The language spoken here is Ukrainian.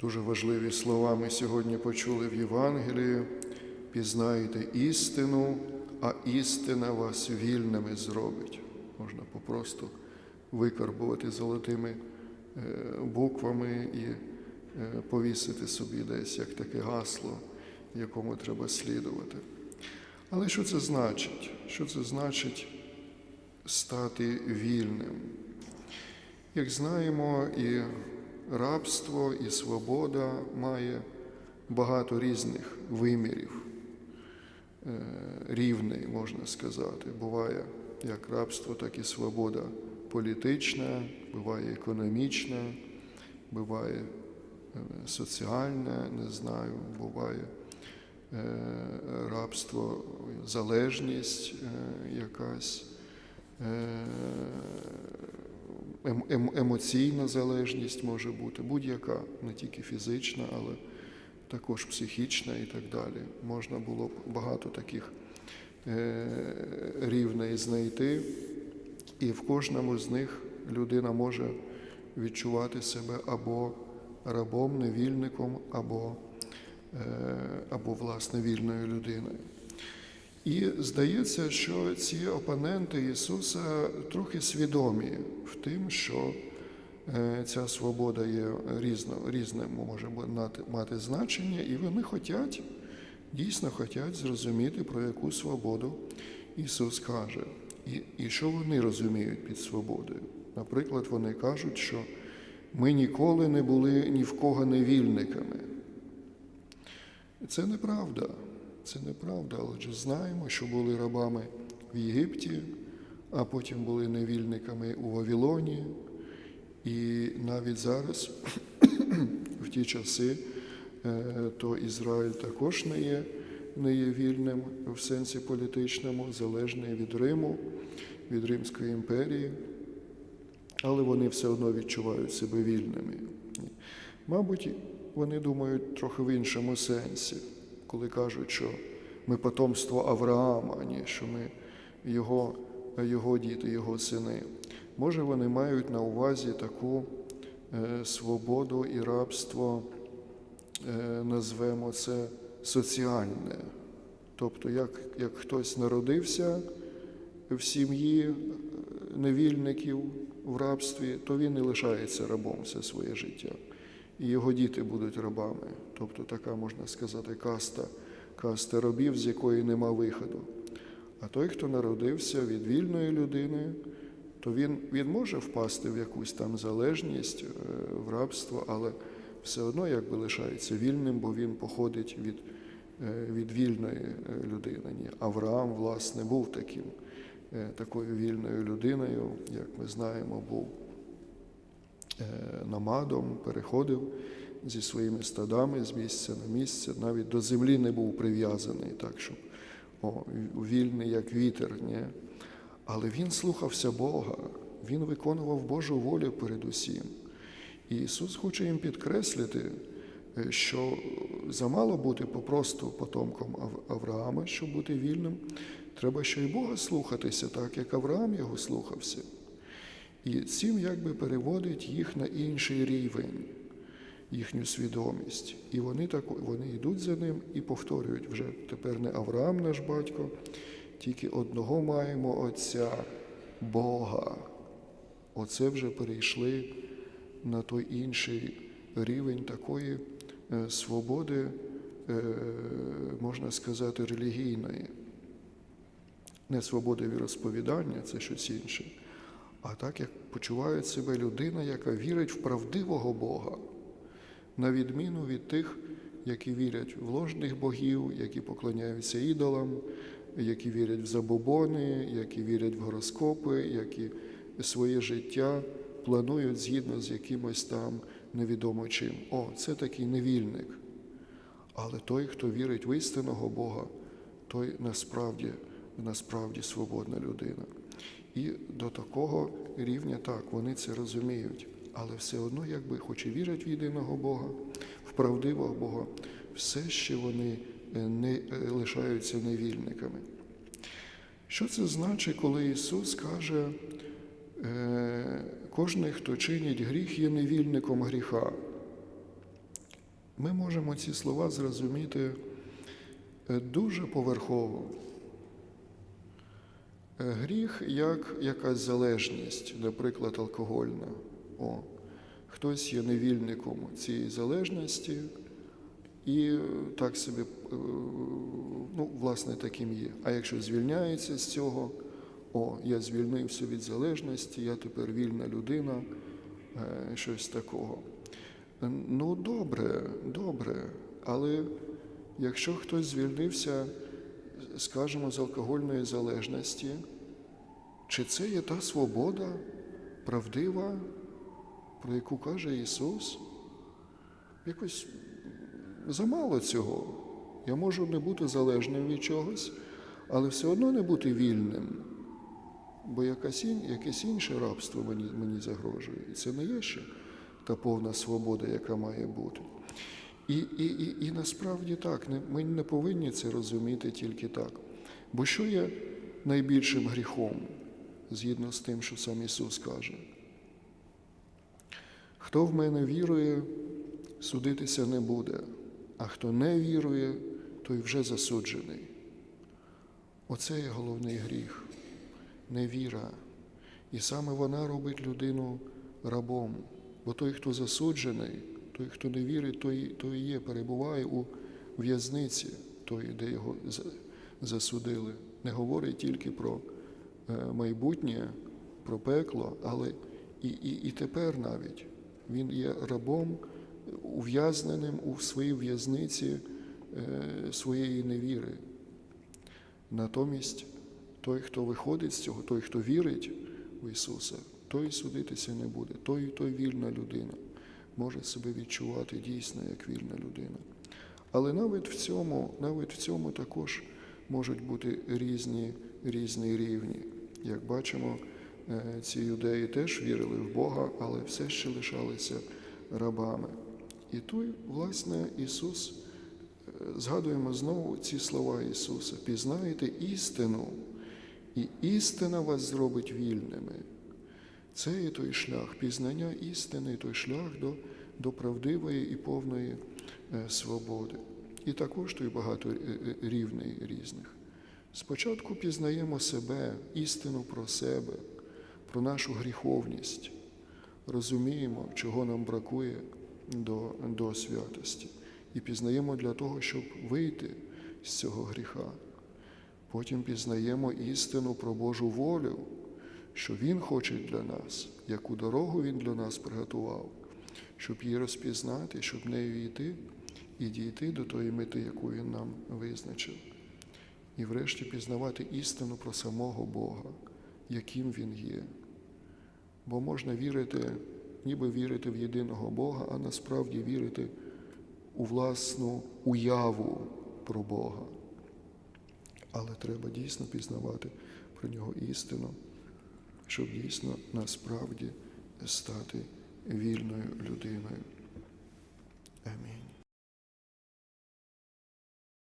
Дуже важливі слова ми сьогодні почули в Євангелії. Пізнаєте істину, а істина вас вільними зробить. Можна попросту викарбувати золотими е, буквами і е, повісити собі десь як таке гасло, якому треба слідувати. Але що це значить? Що це значить стати вільним? Як знаємо, і рабство, і свобода має багато різних вимірів, е, рівний, можна сказати. Буває як рабство, так і свобода політична, буває економічна, буває е, соціальне, не знаю, буває е, рабство, залежність якась. Ем- ем- емоційна залежність може бути, будь-яка, не тільки фізична, але також психічна і так далі. Можна було б багато таких е, рівней знайти, і в кожному з них людина може відчувати себе або рабом, невільником, або, е, або власне вільною людиною. І здається, що ці опоненти Ісуса трохи свідомі в тим, що е, ця свобода є різно, різним, може мати значення, і вони хочуть, дійсно хочуть зрозуміти, про яку свободу Ісус каже. І, і що вони розуміють під свободою. Наприклад, вони кажуть, що ми ніколи не були ні в кого невільниками. Це неправда. Це неправда, але ж знаємо, що були рабами в Єгипті, а потім були невільниками у Вавилоні. І навіть зараз, в ті часи, е, то Ізраїль також не є, не є вільним в сенсі політичному, залежний від Риму, від Римської імперії, але вони все одно відчувають себе вільними. Мабуть, вони думають трохи в іншому сенсі коли кажуть, що ми потомство Авраама, а що ми його, його діти, його сини. Може, вони мають на увазі таку е, свободу і рабство, е, назвемо це соціальне. Тобто, як, як хтось народився в сім'ї е, невільників в рабстві, то він і лишається рабом все своє життя і його діти будуть рабами. Тобто така, можна сказати, каста, каста рабів, з якої нема виходу. А той, хто народився від вільної людини, то він, він може впасти в якусь там залежність, е, в рабство, але все одно якби лишається вільним, бо він походить від, е, від вільної е, людини. Авраам, власне, був таким, такою вільною людиною, як ми знаємо, був намадом, переходив зі своїми стадами з місця на місце, навіть до землі не був прив'язаний, так щоб о, вільний, як вітер. Ні? Але він слухався Бога, він виконував Божу волю передусім. І Ісус хоче їм підкреслити, е, що замало бути попросту потомком Авраама, щоб бути вільним, треба ще й Бога слухатися, так як Авраам його слухався. І цим якби переводить їх на інший рівень, їхню свідомість. І вони так, вони йдуть за ним і повторюють вже тепер не Авраам, наш батько, тільки одного маємо Отця Бога. Оце вже перейшли на той інший рівень такої е, свободи, е, можна сказати, релігійної. Не свободи віросповідання, це щось інше а так, як почуває себе людина, яка вірить в правдивого Бога, на відміну від тих, які вірять в ложних богів, які поклоняються ідолам, які вірять в забобони, які вірять в гороскопи, які своє життя планують згідно з якимось там невідомо чим. О, це такий невільник. Але той, хто вірить в істинного Бога, той насправді, насправді свободна людина. І до такого рівня так, вони це розуміють, але все одно, якби хоч і вірять в єдиного Бога, в правдивого Бога, все ще вони е, не е, лишаються невільниками. Що це значить, коли Ісус каже, «Е, кожен, хто чинить гріх, є невільником гріха? ми можемо ці слова зрозуміти дуже поверхово. Е, Гріх як якась залежність, наприклад, алкогольна. О, хтось є невільником цієї залежності і так собі, е, ну, власне, таким є. А якщо звільняється з цього, о, я звільнився від залежності, я тепер вільна людина, е, щось такого. Е, Ну, добре, добре, але якщо хтось звільнився, скажімо, з алкогольної залежності, чи це є та свобода правдива, про яку каже Ісус? Якось замало цього. Я можу не бути залежним від чогось, але все одно не бути вільним. Бо якесь інше рабство мені, мені загрожує. І це не є ще та повна свобода, яка має бути. І, і, і, і насправді так, ми не повинні це розуміти тільки так. Бо що є найбільшим гріхом, згідно з тим, що сам Ісус каже? Хто в мене вірує, судитися не буде, а хто не вірує, той вже засуджений. Оце є головний гріх невіра. І саме вона робить людину рабом. Бо той, хто засуджений, той, хто не вірить, той, той є, перебуває у в'язниці, той, де його засудили. Не говорить тільки про е, майбутнє, про пекло, але і, і, і тепер навіть він є рабом, ув'язненим у своїй в'язниці е, своєї невіри. Натомість той, хто виходить з цього, той, хто вірить в Ісуса, той судитися не буде. Той, той вільна людина може себе відчувати дійсно як вільна людина. Але навіть в цьому, навіть в цьому також можуть бути різні, різні рівні. Як бачимо, е, ці юдеї теж вірили в Бога, але все ще лишалися рабами. І тут, власне, Ісус згадуємо знову ці слова Ісуса: пізнаєте істину, і істина вас зробить вільними. Це є той шлях пізнання істини, той шлях до, до правдивої і повної е, свободи. І також той багато е, е, рівней різних. Спочатку пізнаємо себе, істину про себе, про нашу гріховність, розуміємо, чого нам бракує до, до святості і пізнаємо для того, щоб вийти з цього гріха. Потім пізнаємо істину про Божу волю, що Він хоче для нас, яку дорогу Він для нас приготував, щоб її розпізнати, щоб нею йти і дійти до тої мети, яку Він нам визначив. І врешті пізнавати істину про самого Бога, яким Він є. Бо можна вірити, ніби вірити в єдиного Бога, а насправді вірити у власну уяву про Бога. Але треба дійсно пізнавати про нього істину, щоб дійсно насправді стати вільною людиною. Амінь.